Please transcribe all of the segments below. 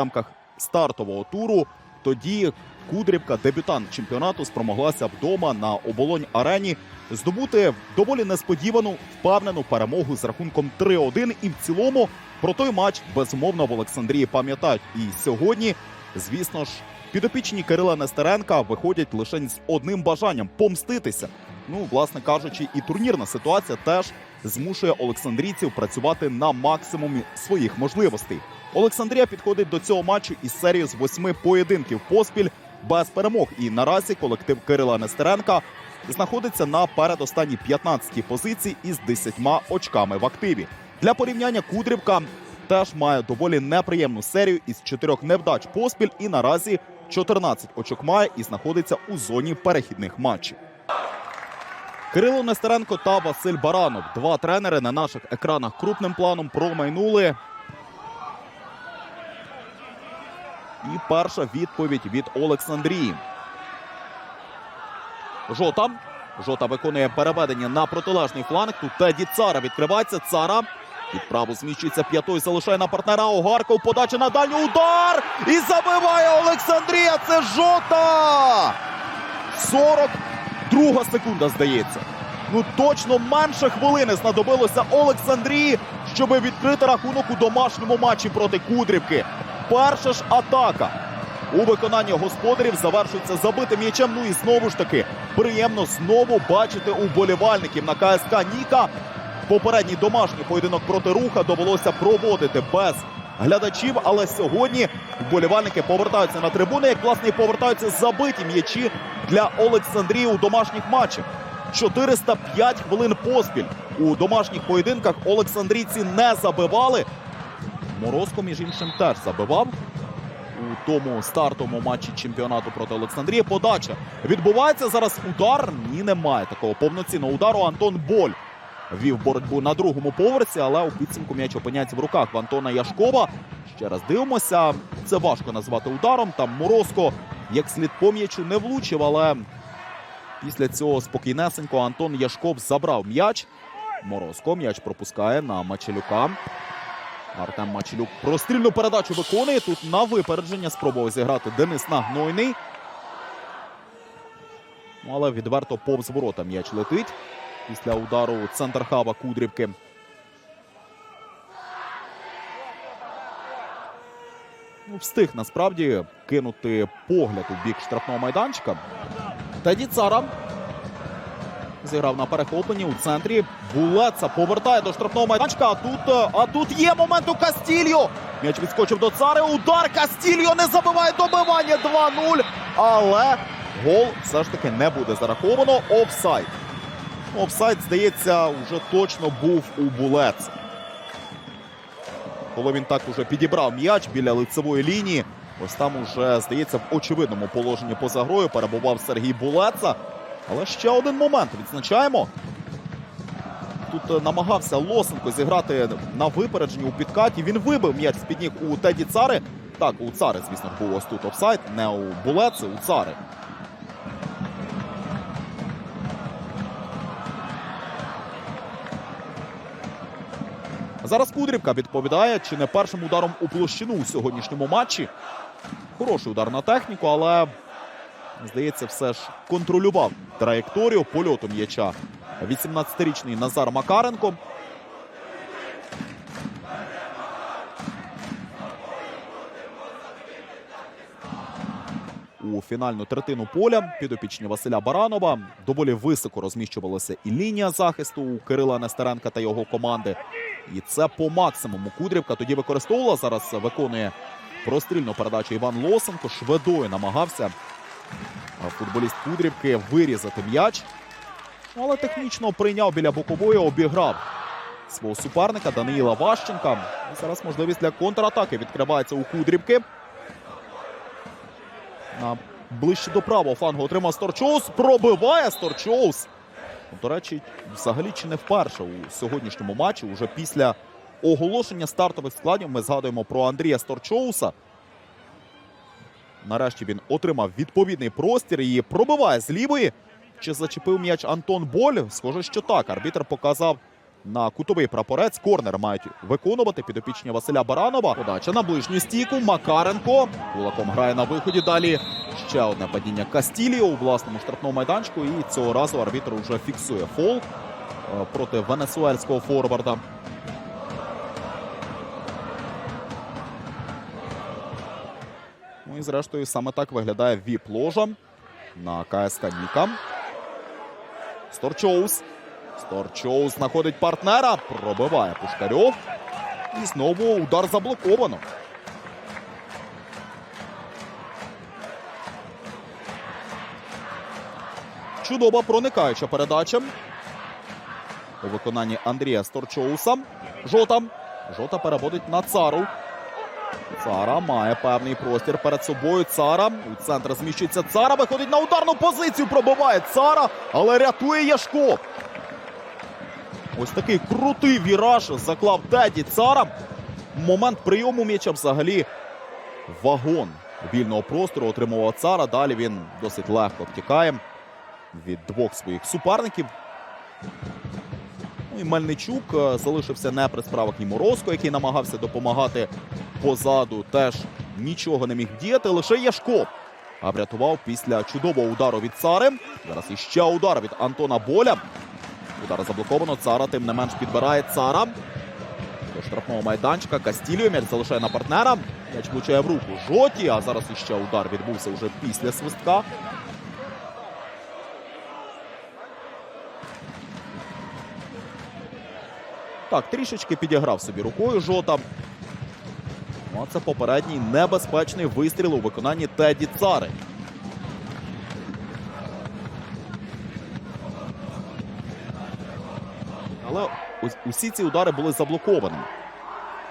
рамках стартового туру. Тоді Кудрівка, дебютант чемпіонату, спромоглася вдома на оболонь арені здобути доволі несподівану впевнену перемогу з рахунком 3-1. І в цілому про той матч безумовно в Олександрії пам'ятають. І сьогодні, звісно ж, підопічні Кирила Нестеренка виходять лише з одним бажанням помститися. Ну, власне кажучи, і турнірна ситуація теж змушує олександрійців працювати на максимумі своїх можливостей. Олександрія підходить до цього матчу із серією з восьми поєдинків поспіль без перемог. І наразі колектив Кирила Нестеренка знаходиться на передостанній 15-й позиції із 10 очками в активі. Для порівняння Кудрівка теж має доволі неприємну серію із чотирьох невдач поспіль і наразі 14 очок має і знаходиться у зоні перехідних матчів. Кирило Нестеренко та Василь Баранов. Два тренери на наших екранах крупним планом промайнули. І перша відповідь від Олександрії. Жота. Жота виконує переведення на протилежний фланг. Тут Теді Цара відкривається. Цара. Під зміщується п'ятою, залишає на партнера Огарков. Подача на дальню удар. І забиває Олександрія. Це Жота. 42 секунда, здається. Ну точно менше хвилини знадобилося Олександрії, щоб відкрити рахунок у домашньому матчі проти Кудрівки. Перша ж атака у виконанні господарів завершується забитим м'ячем. Ну і знову ж таки приємно знову бачити уболівальників на КСК Ніка. Попередній домашній поєдинок проти руха довелося проводити без глядачів. Але сьогодні вболівальники повертаються на трибуни. Як власне і повертаються забиті м'ячі для Олександрії у домашніх матчах. 405 хвилин поспіль у домашніх поєдинках Олександрійці не забивали. Морозко, між іншим, теж забивав у тому стартовому матчі чемпіонату проти Олександрії. Подача відбувається зараз. Удар ні, немає такого повноцінного удару. Антон Боль вів боротьбу на другому поверсі, але у підсумку м'яч опиняється в руках в Антона Яшкова. Ще раз дивимося. Це важко назвати ударом. Там Морозко як слід по м'ячу не влучив, але після цього спокійнесенько Антон Яшков забрав м'яч. Морозко м'яч пропускає на Мачелюка. Артем Мачелюк прострільну передачу виконує. Тут на випередження спробував зіграти Денис Нагнойний. Ну, але відверто повз ворота м'яч летить після удару центр хава Кудрівки. Ну, встиг насправді кинути погляд у бік штрафного майданчика. Тоді Цара зіграв на перехопленні у центрі. Булеца повертає до штрафного майданчика. А тут, е, а тут є момент у Кастільо. М'яч відскочив до цари. Удар Кастільо не забиває добивання 2-0. Але гол все ж таки не буде зараховано. Офсайд. Офсайд, здається, вже точно був у Булеца. Коли він так уже підібрав м'яч біля лицевої лінії. Ось там уже, здається, в очевидному положенні поза грою перебував Сергій Булеца. Але ще один момент відзначаємо. Тут е, намагався Лосенко зіграти на випередженні у підкаті. Він вибив м'яч з-під ніг у Теді Цари. Так, у Цари, звісно був ось тут офсайд, не у Булеці, у Цари. Зараз Кудрівка відповідає, чи не першим ударом у площину у сьогоднішньому матчі. Хороший удар на техніку, але здається, все ж контролював траєкторію польоту м'яча. 18-річний Назар Макаренко. У фінальну третину поля підопічні Василя Баранова доволі високо розміщувалася і лінія захисту у Кирила Нестеренка та його команди. І це по максимуму Кудрівка тоді використовувала. Зараз виконує прострільну передачу Іван Лосенко. Шведою намагався футболіст Кудрівки вирізати м'яч. Але технічно прийняв біля бокової, обіграв свого суперника Даниїла Ващенка. Зараз можливість для контратаки відкривається у Кудрівки. Ближче до правого флангу отримав Сторчоус. Пробиває Сторчоус. До речі, взагалі чи не вперше у сьогоднішньому матчі, уже після оголошення стартових складів, ми згадуємо про Андрія Сторчоуса. Нарешті він отримав відповідний простір і пробиває з лівої. Чи зачепив м'яч Антон Боль? Схоже, що так. Арбітр показав на кутовий прапорець. Корнер мають виконувати підопічні Василя Баранова. Подача на ближню стійку. Макаренко кулаком грає на виході. Далі ще одне падіння Кастіліо у власному штрафному майданчику. І цього разу арбітр вже фіксує фол е, проти венесуельського форварда. І зрештою саме так виглядає віп-ложа на КСК Ніка. Сторчоус. Сторчоус знаходить партнера. Пробиває Пушкарьов. І знову удар заблоковано. Чудова проникаюча передача. У виконанні Андрія Сторчоуса. Жота. Жота переводить на цару. Цара має певний простір перед собою. Цара. У центр зміщується Цара. Виходить на ударну позицію. Пробиває Цара, але рятує Яшко. Ось такий крутий віраж заклав Теді Цара. Момент прийому м'яча взагалі вагон вільного простору отримував Цара. Далі він досить легко втікає від двох своїх суперників. Ну і Мельничук е, залишився не при справах і Морозко, який намагався допомагати позаду. Теж нічого не міг діяти. Лише Яшко врятував після чудового удару від Цари. Зараз іще удар від Антона Боля. Удар заблоковано. Цара тим не менш підбирає Цара. До штрафного майданчика. Кастіліо м'яч залишає на партнера. М'яч влучає в руку Жоті. А зараз іще удар відбувся вже після свистка. Так, трішечки підіграв собі рукою Жота. Ну, а це попередній небезпечний вистріл у виконанні Теді Цари. Але усі ці удари були заблокованими.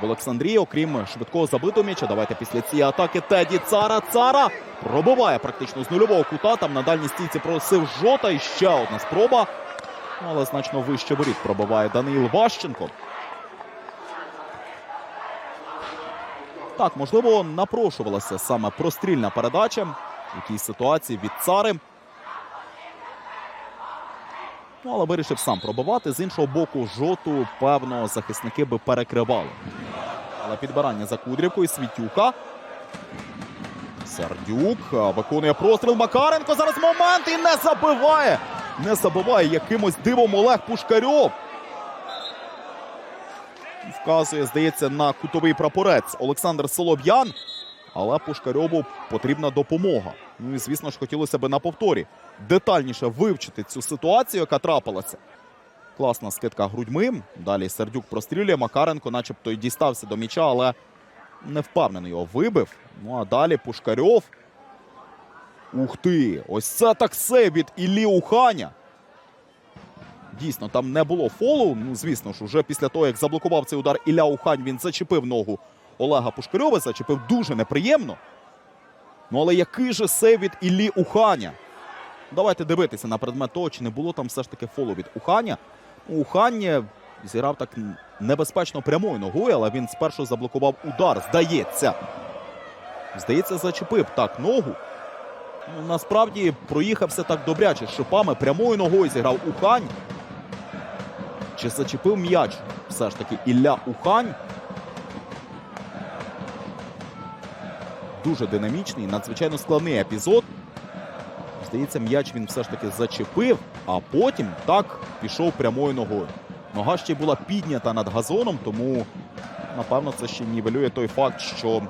В Олександрії, окрім швидкого забитого м'яча, давайте після цієї атаки Теді Цара. Цара пробиває практично з нульового кута. Там на дальній стійці просив жота. І ще одна спроба. Але значно вище воріт пробиває Даниїл Ващенко. Так, можливо, напрошувалася саме прострільна передача в якійсь ситуації від цари. Ну, але вирішив сам пробивати. З іншого боку, жоту, певно, захисники би перекривали. Але підбирання за Кудрівкою Світюка. Сердюк виконує простріл. Макаренко зараз момент і не забиває. Не забиває якимось дивом Олег Пушкарьов. Вказує, здається, на кутовий прапорець Олександр Солов'ян. Але Пушкарьову потрібна допомога. Ну і звісно ж хотілося б на повторі детальніше вивчити цю ситуацію, яка трапилася. Класна скидка грудьми. Далі Сердюк прострілює. Макаренко, начебто, й дістався до м'яча, але не впевнено його вибив. Ну а далі Пушкарьов. Ух ти! Ось це так сейв від Іллі Уханя. Дійсно, там не було фолу. Ну, звісно ж, уже після того, як заблокував цей удар Ілля Ухань, він зачепив ногу Олега Пушкарьова, зачепив дуже неприємно. Ну, але який же сейв від Іллі Уханя? Давайте дивитися на предмет того, чи не було там все ж таки фолу від Уханя. Ну, Ухань зіграв так небезпечно прямою ногою, але він спершу заблокував удар. Здається. Здається, зачепив так ногу. Насправді проїхався так добряче шипами. Прямою ногою зіграв Ухань. Чи зачепив м'яч? Все ж таки Ілля Ухань. Дуже динамічний, надзвичайно складний епізод. Здається, м'яч він все ж таки зачепив, а потім так пішов прямою ногою. Нога ще була піднята над газоном, тому напевно це ще нівелює той факт, що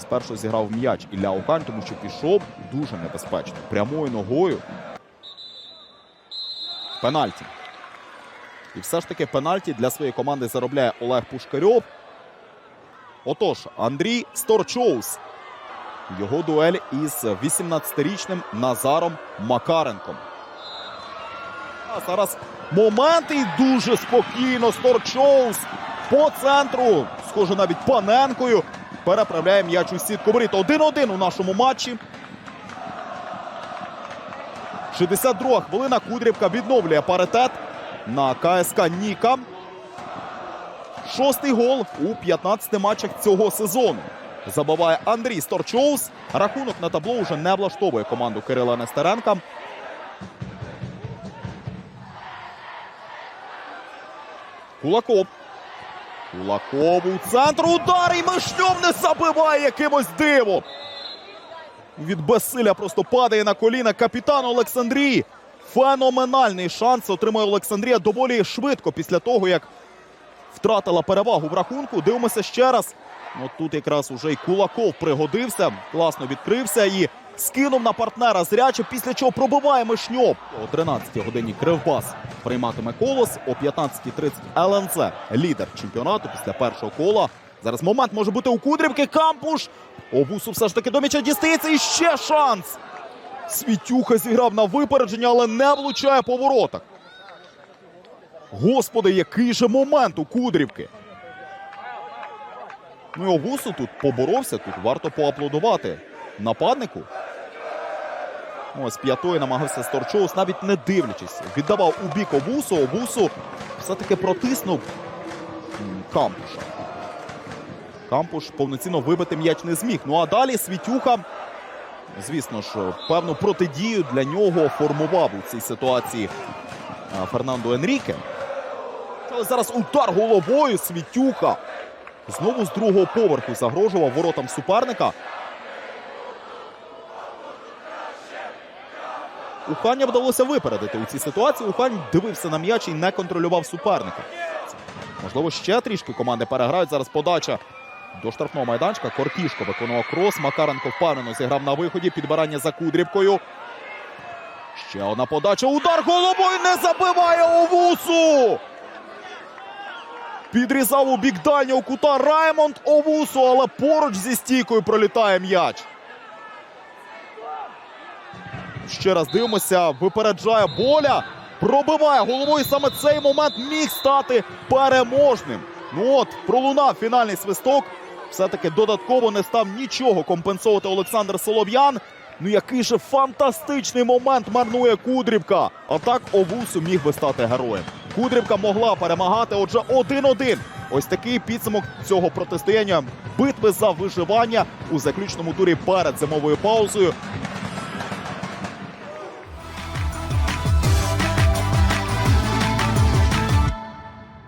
спершу зіграв м'яч Ілля Ухань, тому що пішов дуже небезпечно. Прямою ногою. Пенальті. І все ж таки пенальті для своєї команди заробляє Олег Пушкарьов. Отож, Андрій Сторчоус. Його дуель із 18-річним Назаром Макаренком. А зараз момент і дуже спокійно Сторчоус по центру. Схоже навіть Паненкою. Переправляє м'яч у сітку воріт. 1-1 у нашому матчі. 62 хвилина. Кудрівка відновлює паритет на КСК Ніка. Шостий гол у 15 матчах цього сезону. Забиває Андрій Сторчоус. Рахунок на табло вже не влаштовує команду Кирила Нестеренка. Кулаков. Кулаков у центр. Удар і Мишньов не забиває якимось дивом. Від безсилля просто падає на коліна капітан Олександрії. Феноменальний шанс отримає Олександрія доволі швидко після того, як втратила перевагу в рахунку. Дивимося ще раз. Ну тут якраз уже й Кулаков пригодився, класно відкрився і скинув на партнера зряче, після чого пробиває Мишньов. О 13-й годині Кривбас прийматиме колос. О 15.30 ЛНЗ, лідер чемпіонату після першого кола. Зараз момент може бути у Кудрівки. Кампуш. Обусу все ж таки до м'яча дістається. І ще шанс. Світюха зіграв на випередження, але не влучає по. Господи, який же момент у Кудрівки. Ну і Обусу тут поборовся, тут варто поаплодувати нападнику. Ось п'ятої намагався Сторчоус, навіть не дивлячись. Віддавав у бік Обусу. Обусу все-таки протиснув Кампуша. Кампуш повноцінно вибити м'яч не зміг. Ну а далі Світюха, звісно ж, певну протидію для нього формував у цій ситуації Фернандо Енріке. Але зараз удар головою Світюха. Знову з другого поверху загрожував воротам суперника. Ухання вдалося випередити у цій ситуації. Ухань дивився на м'яч і не контролював суперника. Можливо, ще трішки команди переграють. Зараз подача до штрафного майданчика. Коркішко виконував крос. Макаренко впевнено зіграв на виході. Підбирання за Кудрівкою. Ще одна подача. Удар головою не забиває Овусу. Підрізав у бік дальнього кута Раймонд Овусу, але поруч зі стійкою пролітає м'яч. Ще раз дивимося, випереджає боля. Пробиває головою. Саме цей момент міг стати переможним. Ну от, пролунав фінальний свисток. Все-таки додатково не став нічого компенсувати Олександр Солов'ян. Ну який же фантастичний момент марнує Кудрівка. А так Овусу міг би стати героєм. Кудрівка могла перемагати. Отже, 1-1. Ось такий підсумок цього протистояння битви за виживання у заключному турі перед зимовою паузою.